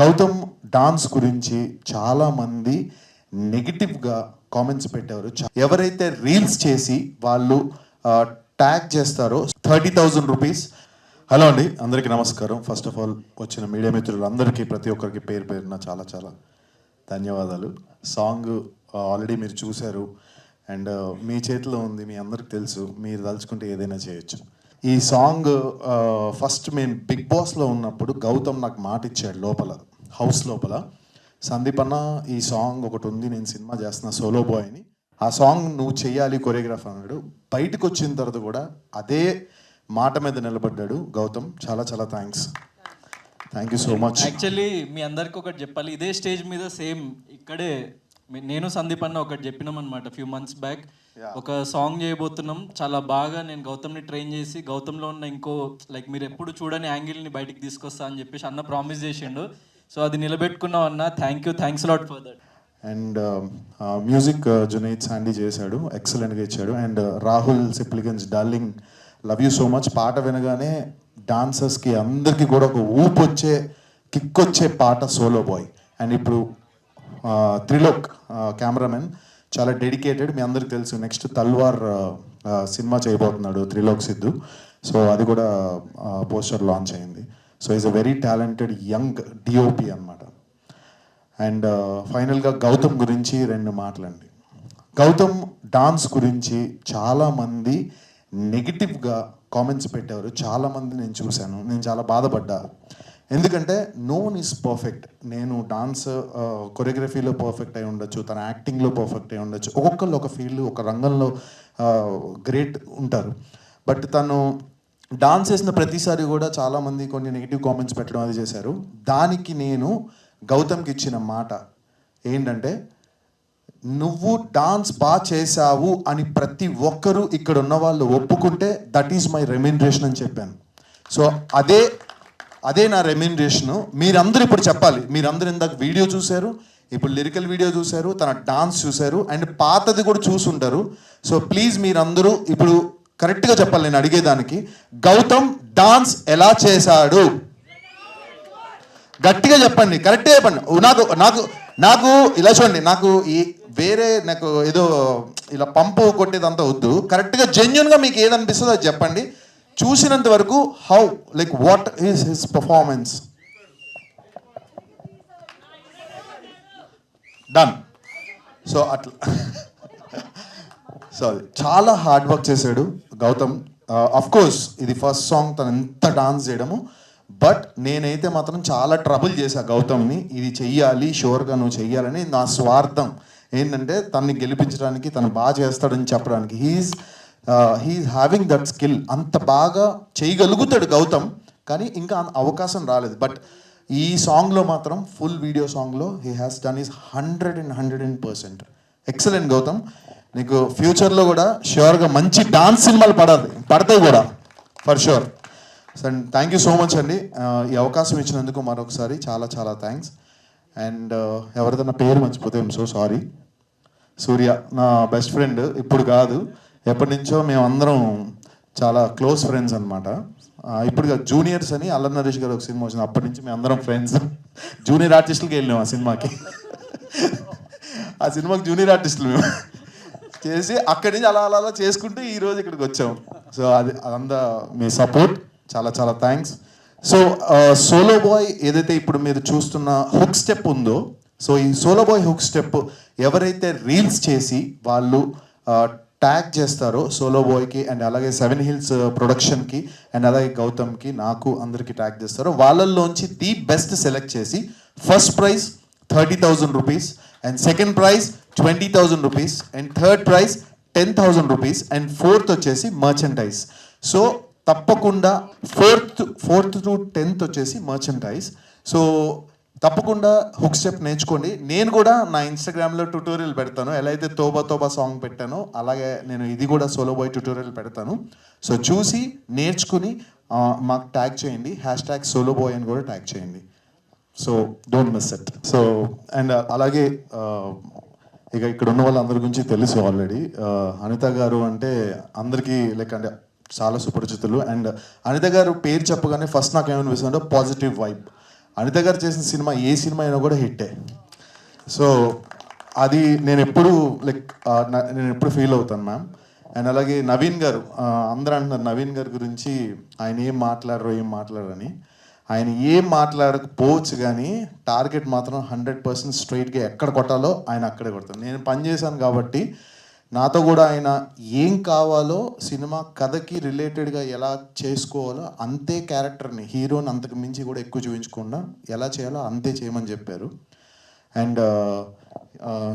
Gautam dance గురించి చాలామంది నెగిటివ్గా కామెంట్స్ పెట్టారు చా- ఎవరైతే రీల్స్ చేసి వాళ్ళు ట్యాగ్ చేస్తారో థర్టీ థౌజండ్ రూపీస్ హలో అండి అందరికీ నమస్కారం. ఫస్ట్ ఆఫ్ ఆల్ వచ్చిన మీడియా మిత్రులందరికీ ప్రతి ఒక్కరికి పేరు పేరున చాలా చాలా ధన్యవాదాలు. సాంగ్ ఆల్రెడీ మీరు చూశారు. అండ్ మీ చేతిలో ఉంది మీ అందరికి తెలుసు. మీరు తలుచుకుంటే ఏదైనా చేయొచ్చు. ఈ సాంగ్ ఫస్ట్ మేము బిగ్ బాస్లో ఉన్నప్పుడు గౌతమ్ నాకు మాట ఇచ్చాడు లోపల హౌస్ లోపల. సందీప్ అన్న ఈ సాంగ్ ఒకటి ఉంది నేను సినిమా చేస్తున్నా సోలో బాయ్ అని ఆ సాంగ్ నువ్వు చేయాలి కొరియోగ్రాఫర్ అన్నాడు. బయటకు వచ్చిన తర్వాత కూడా అదే మాట మీద నిలబడ్డాడు గౌతమ్. చాలా చాలా thanks thank you so much actually మీ అందరికి ఒకటి చెప్పాలి. ఇదే స్టేజ్ మీద సేమ్ ఇక్కడే నేను సందీప్ అన్న ఒకటి చెప్పినాం అనమాట ఫ్యూ మంత్స్ బ్యాక్ ఒక సాంగ్ చేయబోతున్నాం. చాలా బాగా నేను గౌతమ్ని ట్రైన్ చేసి గౌతమ్లో ఉన్న ఇంకో లైక్ మీరు ఎప్పుడు చూడని యాంగిల్ని బయటికి తీసుకొస్తా అని చెప్పేసి అన్న ప్రామిస్ చేసిండు. సో అది నిలబెట్టుకున్నాం అన్న. Thank you thanks lot for that and music Junaid Sandy చేశాడు. ఎక్సలెంట్గా ఇచ్చాడు. And Rahul Sipligunj darling love you so much పాట వినగానే డాన్సర్స్కి అందరికీ కూడా ఒక ఊపు వచ్చే కిక్ వచ్చే పాట సోలో బాయ్ అండ్ ఇప్పుడు uh, త్రిలోక్ కెమెరామెన్ చాలా డెడికేటెడ్ మీ అందరికి తెలుసు. నెక్స్ట్ తల్వార్ సినిమా చేయబోతున్నాడు త్రిలోక్ సిద్ధు. సో అది కూడా పోస్టర్ లాంచ్ అయింది. So is a very talented young DOP అన్నమాట. అండ్ ఫైనల్గా గౌతమ్ గురించి రెండు మాటలండి. గౌతమ్ డాన్స్ గురించి చాలామంది నెగిటివ్గా కామెంట్స్ పెట్టారు చాలామంది నేను చూశాను. నేను చాలా బాధపడ్డా. ఎందుకంటే నోన్ ఈస్ పర్ఫెక్ట్ నేను డాన్స్ కొరియోగ్రఫీలో పర్ఫెక్ట్ అయి ఉండొచ్చు తన యాక్టింగ్లో పర్ఫెక్ట్ అయి ఉండొచ్చు. ఒక్కొక్కళ్ళు ఒక ఫీల్డ్ ఒక రంగంలో గ్రేట్ ఉంటారు. బట్ తను డాన్స్ చేసిన ప్రతిసారి కూడా చాలామంది కొన్ని నెగిటివ్ కామెంట్స్ పెట్టడం అది చేశారు. దానికి నేను గౌతమ్కి ఇచ్చిన మాట ఏంటంటే నువ్వు డాన్స్ బాగా చేశావు అని ప్రతి ఒక్కరూ ఇక్కడ ఉన్న వాళ్ళు ఒప్పుకుంటే దట్ ఈజ్ మై రెమ్యూనరేషన్ అని చెప్పాను. సో అదే అదే నా రెమ్యూనరేషను మీరందరూ ఇప్పుడు చెప్పాలి. మీరందరూ ఇందాక వీడియో చూశారు ఇప్పుడు లిరికల్ వీడియో చూశారు తన డాన్స్ చూశారు అండ్ పాతది కూడా చూసుంటారు. సో ప్లీజ్ మీరందరూ ఇప్పుడు కరెక్ట్గా చెప్పాలి నేను అడిగేదానికి. గౌతమ్ డాన్స్ ఎలా చేశాడు? గట్టిగా చెప్పండి కరెక్ట్గా చెప్పండి. నాకు నాకు నాకు ఇలా చూడండి నాకు ఈ వేరే నాకు ఏదో ఇలా పంపు కొట్టేదంతా వద్దు. కరెక్ట్గా జెన్యున్గా మీకు ఏదనిపిస్తుందో అది చెప్పండి. చూసినంత వరకు how like what is his performance done so అట్లా. సారీ చాలా హార్డ్ వర్క్ చేశాడు గౌతమ్. Uh, అఫ్ కోర్స్ ఇది ఫస్ట్ సాంగ్ తను ఎంత డాన్స్ చేయడము బట్ నేనైతే మాత్రం చాలా ట్రబుల్ చేశా గౌతమ్ని. ఇది చెయ్యాలి షూర్గా నువ్వు చెయ్యాలని నా స్వార్థం. ఏంటంటే తన్ని గెలిపించడానికి తను బాగా చేస్తాడని చెప్పడానికి. He's he's having that skill అంత బాగా చేయగలుగుతాడు గౌతమ్ కానీ ఇంకా అవకాశం రాలేదు. బట్ ఈ సాంగ్లో మాత్రం ఫుల్ వీడియో సాంగ్లో he has done is hundred and hundred and percent excellent Gautam. నీకు ఫ్యూచర్లో కూడా ష్యూర్గా మంచి డాన్స్ సినిమాలు పడాలి పడతాయి కూడా for sure and thank you so much అండి. ఈ అవకాశం ఇచ్చినందుకు మరొకసారి చాలా చాలా థ్యాంక్స్ అండ్ ఎవరిదన్నా పేరు మర్చిపోతే ఐమ్ సో సారీ సూర్య నా బెస్ట్ ఫ్రెండ్ ఇప్పుడు కాదు. ఎప్పటి నుంచో మేమందరం చాలా క్లోజ్ ఫ్రెండ్స్ అనమాట ఇప్పుడు జూనియర్స్ అని అల్ల నరేష్ గారు ఒక సినిమా వచ్చింది. అప్పటి నుంచి మేము అందరం ఫ్రెండ్స్. జూనియర్ ఆర్టిస్టులకి వెళ్ళినాం ఆ సినిమాకి. ఆ సినిమాకి జూనియర్ ఆర్టిస్టులు మేము. చేసి అక్కడి నుంచి అలా అలా అలా చేసుకుంటూ ఈరోజు ఇక్కడికి వచ్చాం. సో అది అదంతా మీ సపోర్ట్. చాలా చాలా థ్యాంక్స్. సో సోలో బాయ్ ఏదైతే ఇప్పుడు మీరు చూస్తున్న హుక్ స్టెప్ ఉందో సో ఈ సోలో బాయ్ హుక్ స్టెప్ ఎవరైతే రీల్స్ చేసి వాళ్ళు ట్యాగ్ చేస్తారు సోలో బాయ్కి అండ్ అలాగే సెవెన్ హిల్స్ uh, ప్రొడక్షన్కి అండ్ అలాగే గౌతమ్కి నాకు అందరికీ ట్యాగ్ చేస్తారు. వాళ్ళల్లోంచి ది బెస్ట్ సెలెక్ట్ చేసి first prize thirty thousand rupees and second prize twenty thousand rupees and third prize ten thousand rupees and fourth వచ్చేసి మర్చెంటైజ్ సో తప్పకుండా ఫోర్త్ ఫోర్త్ టు టెన్త్ వచ్చేసి మర్చెంటైజ్ సో తప్పకుండా hook step నేర్చుకోండి. నేను కూడా నా ఇన్స్టాగ్రామ్లో ట్యూటోరియల్ పెడతాను. ఎలా అయితే తోబా తోబా సాంగ్ పెట్టానో అలాగే నేను ఇది కూడా సోలో బాయ్ ట్యూటోరియల్ పెడతాను. సో చూసి నేర్చుకుని మాకు ట్యాగ్ చేయండి. హ్యాష్ ట్యాగ్ సోలో బాయ్ అని కూడా ట్యాగ్ చేయండి. So don't miss it so and అలాగే ఇక ఇక్కడ ఉన్న వాళ్ళందరి గురించి తెలుసు ఆల్రెడీ అనిత గారు అంటే అందరికీ లైక్ అంటే చాలా సుపరిచితులు. అండ్ అనిత గారు పేరు చెప్పగానే ఫస్ట్ నాకు ఏమనిపిస్తుంది అంటే పాజిటివ్ వైబ్ అనిత గారు చేసిన సినిమా ఏ సినిమా అయినా కూడా హిట్టే. సో అది నేను ఎప్పుడు లైక్ నేను ఎప్పుడు ఫీల్ అవుతాను మ్యామ్. అండ్ అలాగే నవీన్ గారు అందరూ అంటున్నారు నవీన్ గారి గురించి ఆయన ఏం మాట్లాడరు ఏం మాట్లాడరని ఆయన ఏం మాట్లాడకపోవచ్చు కానీ టార్గెట్ మాత్రం హండ్రెడ్ పర్సెంట్ స్ట్రైట్గా ఎక్కడ కొట్టాలో ఆయన అక్కడే కొడతాను నేను పని చేశాను కాబట్టి నాతో కూడా ఆయన ఏం కావాలో సినిమా కథకి రిలేటెడ్గా ఎలా చేసుకోవాలో అంతే క్యారెక్టర్ని హీరోని అంతకు మించి కూడా ఎక్కువ చూపించకుండా ఎలా చేయాలో అంతే చేయమని చెప్పారు. And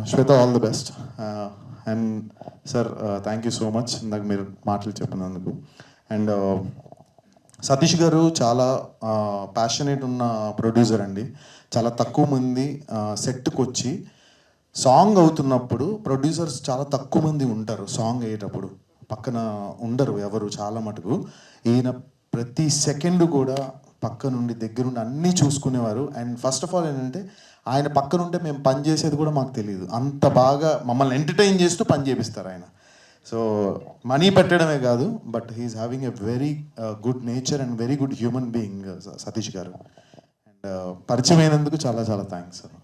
Shweta all the best. And sir thank you so much ఇందాక మీరు మాటలు చెప్పినందుకు. అండ్ సతీష్ గారు చాలా ప్యాషనేట్ ఉన్న ప్రొడ్యూసర్ అండి. చాలా తక్కువ మంది సెట్కి వచ్చి సాంగ్ అవుతున్నప్పుడు ప్రొడ్యూసర్స్ చాలా తక్కువ మంది ఉంటారు సాంగ్ అయ్యేటప్పుడు. పక్కన ఉండరు ఎవరు చాలా మటుకు. ఈయన ప్రతి సెకండ్ కూడా పక్క నుండి దగ్గరుండి అన్నీ చూసుకునేవారు. అండ్ ఫస్ట్ ఆఫ్ ఆల్ ఏంటంటే ఆయన పక్కనుంటే మేము పని చేసేది కూడా మాకు తెలియదు. అంత బాగా మమ్మల్ని ఎంటర్టైన్ చేస్తూ పని చేపిస్తారు ఆయన. సో మనీ పెట్టడమే కాదు but he's having a very good nature and very good human being Satish garu. And పరిచయమైనందుకు చాలా చాలా థ్యాంక్స్ సార్.